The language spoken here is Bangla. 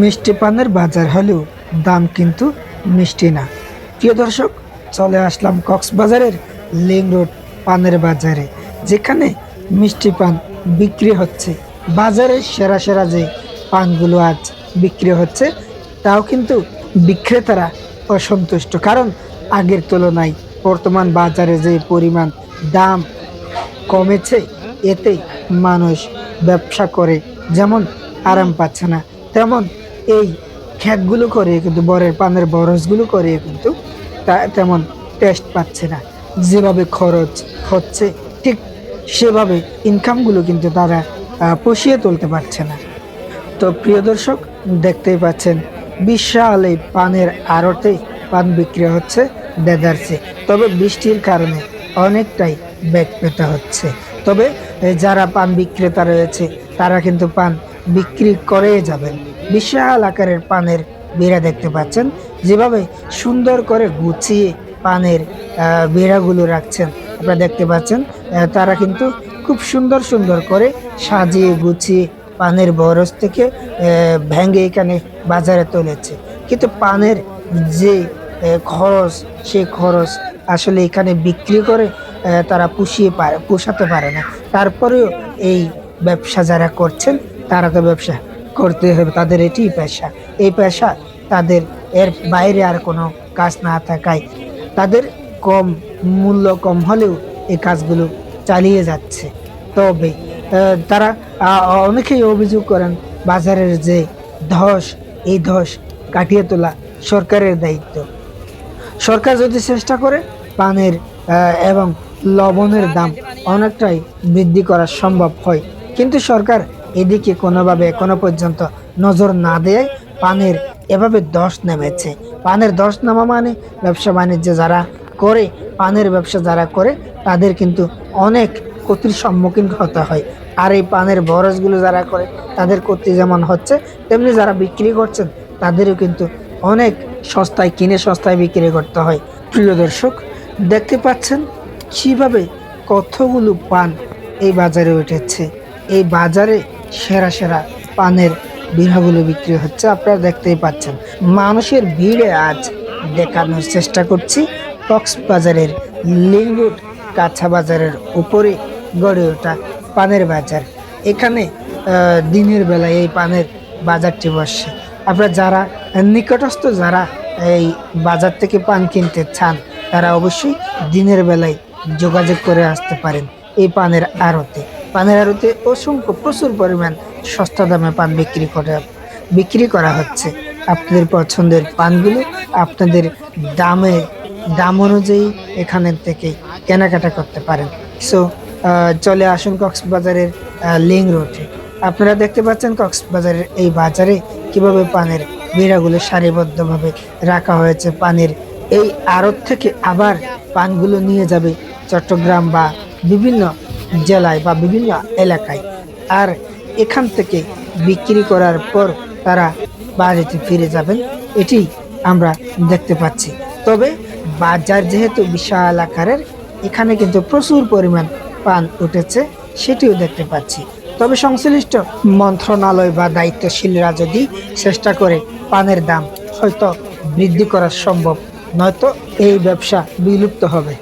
মিষ্টি পানের বাজার হলেও দাম কিন্তু মিষ্টি না। প্রিয় দর্শক, চলে আসলাম কক্সবাজারের লিং রোড পানের বাজারে, যেখানে মিষ্টি পান বিক্রি হচ্ছে। বাজারে সেরা সেরা যে পানগুলো আজ বিক্রি হচ্ছে, তাও কিন্তু বিক্রেতারা অসন্তুষ্ট, কারণ আগের তুলনায় বর্তমান বাজারে যে পরিমাণ দাম কমেছে এতে মানুষ ব্যবসা করে, যেমন আরাম পাচ্ছে না। তেমন এই খ্যাকগুলো করে কিন্তু, বরের পানের বরসগুলো করে কিন্তু তা তেমন টেস্ট পাচ্ছে না। যেভাবে খরচ হচ্ছে, ঠিক সেভাবে ইনকামগুলো কিন্তু তারা পুষিয়ে তুলতে পারছে না। তো প্রিয় দর্শক, দেখতেই পাচ্ছেন, বিশাল এই পানের আড়তে পান বিক্রি হচ্ছে দেদারছে তবে বৃষ্টির কারণে অনেকটাই ব্যাগ পেতে হচ্ছে। তবে যারা পান বিক্রেতা রয়েছে, তারা কিন্তু পান বিক্রি করে যাবেন। বিশাল আকারের পানের বেড়া দেখতে পাচ্ছেন। যেভাবে সুন্দর করে গুছিয়ে পানের বেড়াগুলো রাখছেন, আপনারা দেখতে পাচ্ছেন তারা কিন্তু খুব সুন্দর সুন্দর করে সাজিয়ে গুছিয়ে পানের বরস থেকে ভেঙে এখানে বাজারে তুলেছে। কিন্তু পানের যে খরচ, সে খরচ আসলে এখানে বিক্রি করে তারা পুষিয়ে পারে পোষাতে পারে না। তারপরেও এই ব্যবসা যারা করছেন তারা তো ব্যবসা করতে হবে, তাদের এটি পেশা। এই পেশা তাদের এর বাইরে আর কোনো কাজ না থাকায় তাদের কম মূল্য কম হলেও এই কাজগুলো চালিয়ে যাচ্ছে। তবে তারা অনেকেই অভিযোগ করেন, বাজারের যে ধস, এই ধস কাটিয়ে তোলা সরকারের দায়িত্ব। সরকার যদি চেষ্টা করে পানের এবং লবণের দাম অনেকটাই বৃদ্ধি করা সম্ভব হয়, কিন্তু সরকার এদিকে কোনোভাবে এখনও পর্যন্ত নজর না দেয় পানের। এভাবে দশ নেমেছে। পানের দশ নামা মানে ব্যবসা বাণিজ্য যারা করে, পানের ব্যবসা যারা করে, তাদের কিন্তু অনেক ক্ষতির সম্মুখীন হতে হয়। আর এই পানের বরসগুলো যারা করে, তাদের ক্ষতি যেমন হচ্ছে, তেমনি যারা বিক্রি করছেন, তাদেরও কিন্তু অনেক সস্তায় কিনে সস্তায় বিক্রি করতে হয়। প্রিয় দর্শক, দেখতে পাচ্ছেন কীভাবে কতগুলো পান এই বাজারে উঠেছে। এই বাজারে সেরা সেরা পানের বিড়াগুলো বিক্রি হচ্ছে, আপনারা দেখতেই পাচ্ছেন। মানুষের ভিড়ে আজ দেখানোর চেষ্টা করছি, কক্সবাজারের লিঙ্গুট কাঁচা বাজারের উপরে গড়ে ওঠা পানের বাজার। এখানে দিনের বেলায় এই পানের বাজারটি বসে। আপনারা যারা নিকটস্থ, যারা এই বাজার থেকে পান কিনতে চান, তারা অবশ্যই দিনের বেলায় যোগাযোগ করে আসতে পারেন এই পানের আড়তে। পানের আড়তে অসংখ্য প্রচুর পরিমাণ সস্তা দামে পান বিক্রি করা বিক্রি করা হচ্ছে। আপনাদের পছন্দের পানগুলো আপনাদের দামে, দাম অনুযায়ী এখানের থেকে কেনাকাটা করতে পারেন। সো চলে আসুন কক্সবাজারের লিং রোডে। আপনারা দেখতে পাচ্ছেন কক্সবাজারের এই বাজারে কীভাবে পানের বিড়াগুলো সারিবদ্ধভাবে রাখা হয়েছে। পানের এই আড়ত থেকে আবার পানগুলো নিয়ে যাবে চট্টগ্রাম বা বিভিন্ন জেলায় বা বিভিন্ন এলাকায়। আর এখান থেকে বিক্রি করার পর তারা বাড়িতে ফিরে যাবেন, এটি আমরা দেখতে পাচ্ছি। তবে বাজার যেহেতু বিশাল আকারের, এখানে কিন্তু প্রচুর পরিমাণ পান উঠেছে, সেটিও দেখতে পাচ্ছি। তবে সংশ্লিষ্ট মন্ত্রণালয় বা দায়িত্বশীলরা যদি চেষ্টা করে পানের দাম হয়তো বৃদ্ধি করা সম্ভব, নয়তো এই ব্যবসা বিলুপ্ত হবে।